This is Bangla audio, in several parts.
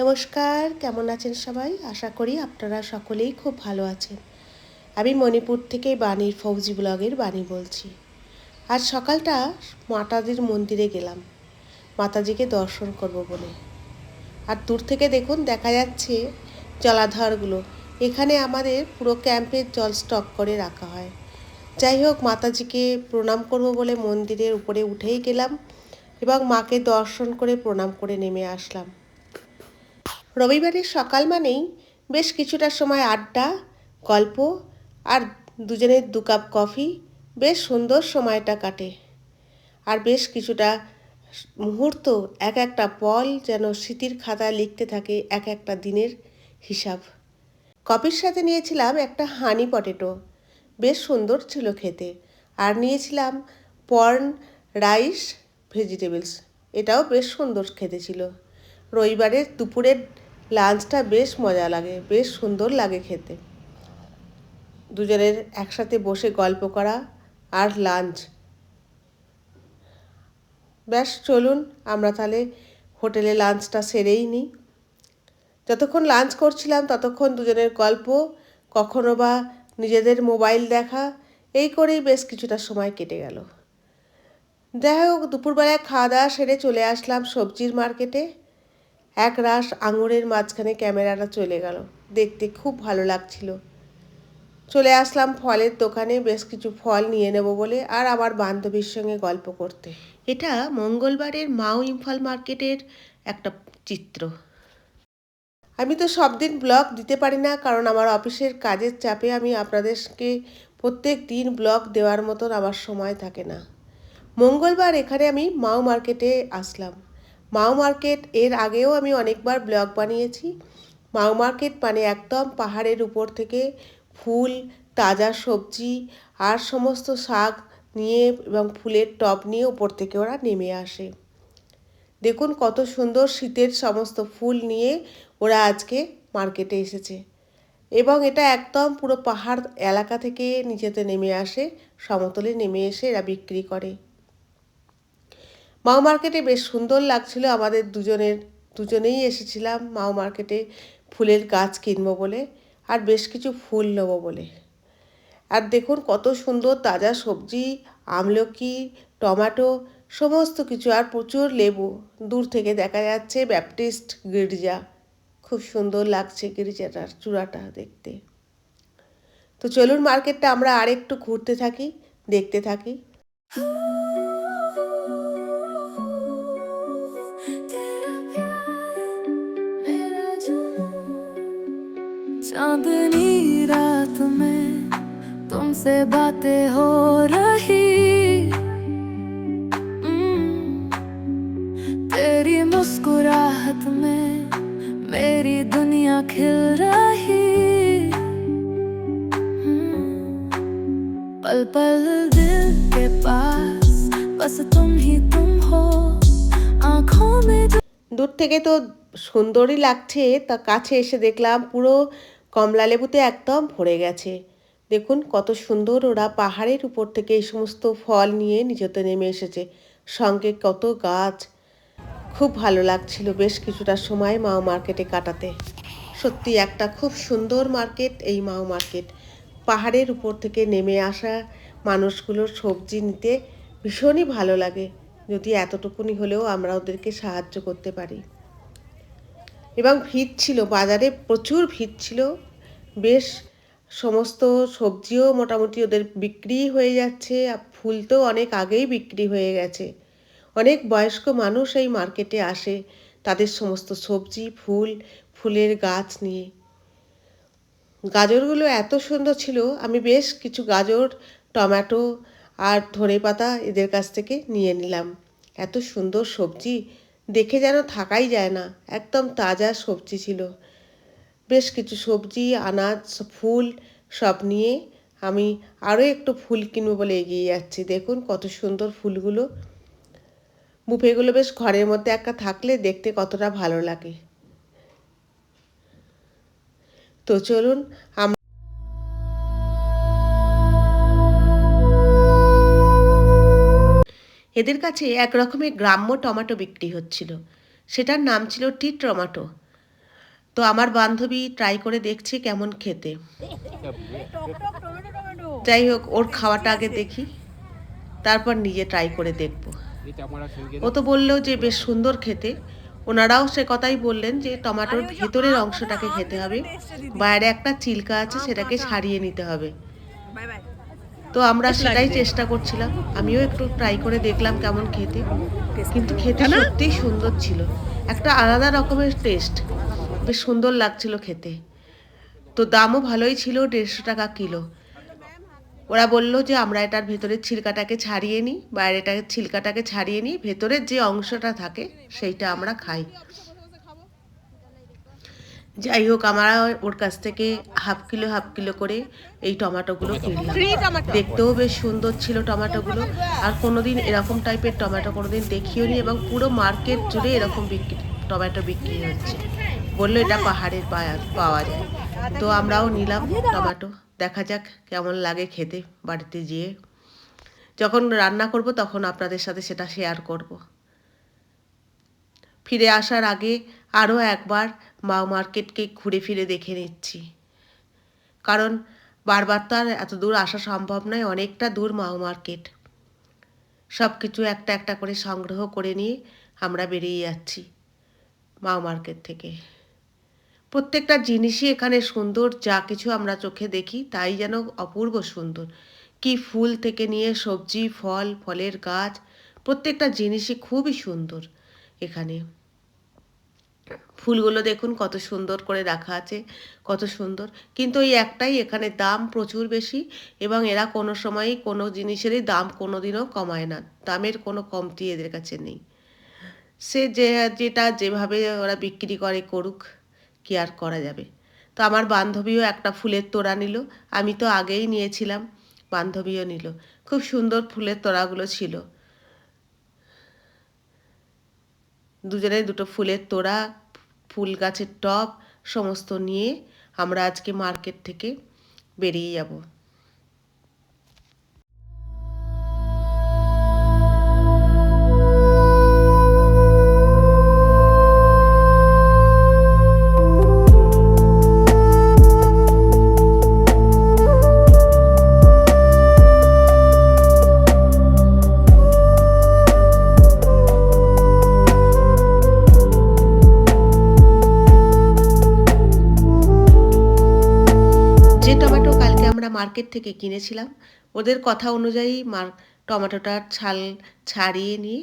নমস্কার, কেমন আছেন সবাই? আশা করি আপনারা সকলেই খুব ভালো আছেন। আমি মণিপুর থেকে বাণীর ফৌজি ব্লগের বাণী বলছি। আজ সকালটা মাতাজির মন্দিরে গেলাম। মাতাজিকে দর্শন করব বলে। আর দূর থেকে দেখুন, দেখা যাচ্ছে জলাধারগুলো। এখানে আমাদের পুরো ক্যাম্পের জল স্টক করে রাখা হয়। যাই হোক, মাতাজিকে প্রণাম করব বলে মন্দিরের উপরে উঠেই গেলাম এবং মাকে দর্শন করে প্রণাম করে নেমে আসলাম। রবিবারের সকাল মানেই বেশ কিছুটা সময় আড্ডা, গল্প আর দুজনের দু কাপ কফি বেশ সুন্দর সময়টা কাটে। আর বেশ কিছুটা মুহূর্ত এক একটা পল যেন স্মৃতির খাতায় লিখতে থাকে এক একটা দিনের হিসাব। কফির সাথে নিয়েছিলাম একটা হানি পটেটো বেশ সুন্দর ছিল খেতে। আর নিয়েছিলাম পর্ন রাইস ভেজিটেবলস এটাও বেশ সুন্দর খেতে ছিল। রবিবারের দুপুরের লাঞ্চটা বেশ মজা লাগে, বেশ সুন্দর লাগে খেতে। দুজনের একসাথে বসে গল্প করা আর লাঞ্চ ব্যাস, চলুন, আমরা তাহলে হোটেলে লাঞ্চটা সেরেই নিই যতক্ষণ লাঞ্চ করছিলাম, ততক্ষণ দুজনের গল্প, কখনো বা নিজেদের মোবাইল দেখা, এই করেই বেশ কিছুটা সময় কেটে গেল। যাই হোক, দুপুরবেলায় খাওয়া দাওয়া সেরে চলে আসলাম সবজির মার্কেটে এক রাস আঙুরের মাঝখানে ক্যামেরাটা চলে গেল। দেখতে খুব ভালো লাগছিল। চলে আসলাম ফলের দোকানে বেশ কিছু ফল নিয়ে নেব বলে আর আমার বান্ধবীর সঙ্গে গল্প করতে। এটা মঙ্গলবারের মাও ইম্ফল মার্কেটের একটা চিত্র। আমি তো সব দিন ব্লগ দিতে পারি না কারণ আমার অফিসের কাজের চাপে আমি আপনাদেরকে প্রত্যেক দিন ব্লগ দেওয়ার মতন আমার সময় থাকে না। মঙ্গলবার এখানে আমি মাও মার্কেটে আসলাম। মাও মার্কেট, এর আগেও আমি অনেকবার ব্লগ বানিয়েছি। মাও মার্কেট মানে একদম পাহাড়ের উপর থেকে ফুল, তাজা সবজি আর সমস্ত শাক নিয়ে এবং ফুলের টব নিয়ে উপর থেকে ওরা নেমে আসে। দেখুন কত সুন্দর শীতের সমস্ত ফুল নিয়ে ওরা আজকে মার্কেটে এসেছে। এবং এটা একদম পুরো পাহাড় এলাকা থেকে নিচেতে নেমে আসে, সমতলে নেমে এসে এরা বিক্রি করে। মাও মার্কেটে বেশ সুন্দর লাগছিল। আমাদের দুজনের, দুজনেই এসেছিলাম মাও মার্কেটে ফুলের গাছ কিনবো বলে আর বেশ কিছু ফুল নেব বলে। আর দেখুন কত সুন্দর তাজা সবজি, আমলকি, টমেটো সমস্ত কিছু আর প্রচুর লেবু। দূর থেকে দেখা যাচ্ছে ব্যাপটিস্ট গির্জা। খুব সুন্দর লাগছে গির্জাটার চূড়াটা দেখতে। তো চলুন মার্কেটটা আমরা আরেকটু ঘুরতে থাকি, দেখতে থাকি। तुमसे बातें हो रही हम्म, तेरी मुस्कुराहट में मेरी दुनिया खिल रही हम्म, पल पल दिल के पास बस तुम ही तुम हो आंखों में जो দূর থেকে তো সুন্দরই লাগছে তা কাছে এসে দেখলাম পুরো কমলা লেবুতে একদম ভরে গেছে দেখুন কত সুন্দর ওরা পাহাড়ের উপর থেকে এই সমস্ত ফল নিয়ে নিজেতে নেমে এসেছে। সঙ্গে কত গাছ। খুব ভালো লাগছিল বেশ কিছুটা সময় মাও মার্কেটে কাটাতে। সত্যি একটা খুব সুন্দর মার্কেট এই মাও মার্কেট। পাহাড়ের উপর থেকে নেমে আসা মানুষগুলোর সবজি নিতে ভীষণই ভালো লাগে। যদি এতটুকুনি হলেও আমরা ওদেরকে সাহায্য করতে পারি। এবং ভিড় ছিল, বাজারে প্রচুর ভিড় ছিল। বেশ সমস্ত সবজিও মোটামুটি ওদের বিক্রি হয়ে যাচ্ছে, আর ফুল তো অনেক আগেই বিক্রি হয়ে গেছে। অনেক বয়স্ক মানুষ এই মার্কেটে আসে তাদের সমস্ত সবজি, ফুল, ফুলের গাছ নিয়ে। গাজরগুলো এত সুন্দর ছিল, আমি বেশ কিছু গাজর, টমেটো আর ধনে পাতা এদের কাছ থেকে নিয়ে নিলাম। এত সুন্দর সবজি, দেখে যেন থাকাই যায় না, একদম তাজা সবজি ছিল। বেশ কিছু সবজি, আনাজ, ফুল সব নিয়ে আমি আরও একটু ফুল কিনবো বলে এগিয়ে যাচ্ছি। দেখুন কত সুন্দর ফুলগুলো। বুফেগুলো বেশ ঘরের মধ্যে একটা থাকলে দেখতে কতটা ভালো লাগে। তো চলুন আমরা এদের কাছে এক রকমের গ্রাম্য টমেটো বিক্রি হচ্ছিল। সেটার নাম ছিল টি টমেটো। তো আমার বান্ধবী ট্রাই করে দেখছে কেমন খেতে। যাই হোক ওর খাওয়াটা আগে দেখি তারপর নিজে ট্রাই করে দেখব। ও তো বলল যে বেশ সুন্দর খেতে। ওনারাও সে কথাই বললেন যে টমাটোর ভেতরের অংশটাকে খেতে হবে। বাইরে একটা চিলকা আছে সেটাকে ছাড়িয়ে নিতে হবে। তো আমরা সেটাই চেষ্টা করছিলাম। আমিও একটু ট্রাই করে দেখলাম কেমন খেতে। কিন্তু খেতে সত্যিই সুন্দর ছিল। একটা আলাদা রকমের টেস্ট বেশ সুন্দর লাগছিল খেতে। তো দামও ভালোই ছিল দেড়শো টাকা কিলো। ওরা বলল যে আমরা এটার ভেতরের ছিলকাটাকে ছাড়িয়ে নিই বাইরেটাকে ছিলকাটাকে ছাড়িয়ে নিই ভেতরের যে অংশটা থাকে সেইটা আমরা খাই। যাই হোক আমরা ওর কাছ থেকে হাফ কিলো হাফ কিলো করে এই টমেটোগুলো কিনলাম। দেখতেও বেশ সুন্দর ছিল টমেটোগুলো। আর কোনোদিন এরকম টাইপের টমেটো কোনোদিন দেখিও নি এবং পুরো মার্কেট জুড়ে এরকম বিক্রি টমেটো বিক্রি হচ্ছে। বলল, এটা পাহাড়ের পাওয়া যায়। তো আমরাও নিলাম, টমেটো। দেখা যাক কেমন লাগে খেতে বাড়িতে যেয়ে। যখন রান্না করব তখন আপনাদের সাথে সেটা শেয়ার করব। ফিরে আসার আগে আরও একবার মা মার্কেটকে ঘুরে ফিরে দেখে নিচ্ছি। কারণ বারবার তো আর এত দূর আসা সম্ভব নয়, অনেকটা দূর মাও মার্কেট। সব কিছু একটা একটা করে সংগ্রহ করে নিয়ে আমরা বেরিয়ে যাচ্ছি মাও মার্কেট থেকে। প্রত্যেকটা জিনিসই এখানে সুন্দর, যা কিছু আমরা চোখে দেখি তাই যেন অপূর্ব সুন্দর। কি ফুল থেকে নিয়ে সবজি, ফল, ফলের গাছ, প্রত্যেকটা জিনিসই খুবই সুন্দর এখানে। ফুলগুলো দেখুন কত সুন্দর করে রাখা আছে, কত সুন্দর। কিন্তু ওই একটাই, এখানে দাম প্রচুর বেশি এবং এরা কোনো সময়ই কোনো জিনিসেরই দাম কোনো দিনও কমায় না, দামের কোনো কমতি এদের কাছে নেই। সে যে, যেটা যেভাবে ওরা বিক্রি করে করুক। কি আর করা যাবে। তো আমার বান্ধবীও একটা ফুলের তোড়া নিল। আমি তো আগেই নিয়েছিলাম, বান্ধবীও নিল। খুব সুন্দর ফুলের তোড়াগুলো ছিল। দুজনে দুটো ফুলের তোড়া, ফুল গাছের টব, সমস্ত নিয়ে আমরা আজকে মার্কেট থেকে বেরিয়ে যাব। মার্কেট থেকে কিনেছিলাম। ওদের কথা অনুযায়ী মার টমেটোটার ছাল ছাড়িয়ে নিয়ে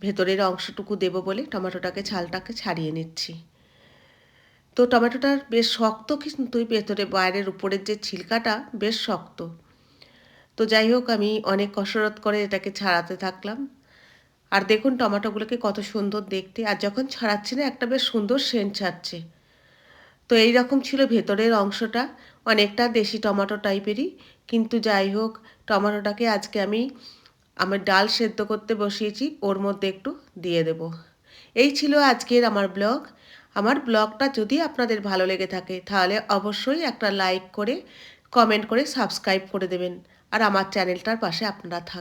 ভেতরের অংশটুকু দেবো বলে টমেটোটাকে, ছালটাকে ছাড়িয়ে নিচ্ছি। তো টমেটোটার বেশ শক্ত, কিন্তু ভেতরে বাইরের উপরের যে ছিলকাটা বেশ শক্ত। তো যাই হোক, আমি অনেক কসরত করে এটাকে ছাড়াতে থাকলাম। আর দেখুন টমেটোগুলোকে কত সুন্দর দেখতে। আর যখন ছাড়াচ্ছি না, একটা বেশ সুন্দর সেন্ট ছাড়ছে। তো এই রকম ছিল ভেতরের অংশটা। অনেকটা দেশি টমেটো টাইপেরই। কিন্তু যাই হোক, টমেটোটাকে আজকে আমি আমার ডাল সেদ্ধ করতে বসিয়েছি, ওর মধ্যে একটু দিয়ে দেব। এই ছিল আজকের আমার ব্লগ। আমার ব্লগটা যদি আপনাদের ভালো লেগে থাকে, তাহলে অবশ্যই একটা লাইক করে, কমেন্ট করে সাবস্ক্রাইব করে দেবেন। আর আমার চ্যানেলটার পাশে আপনারা থাক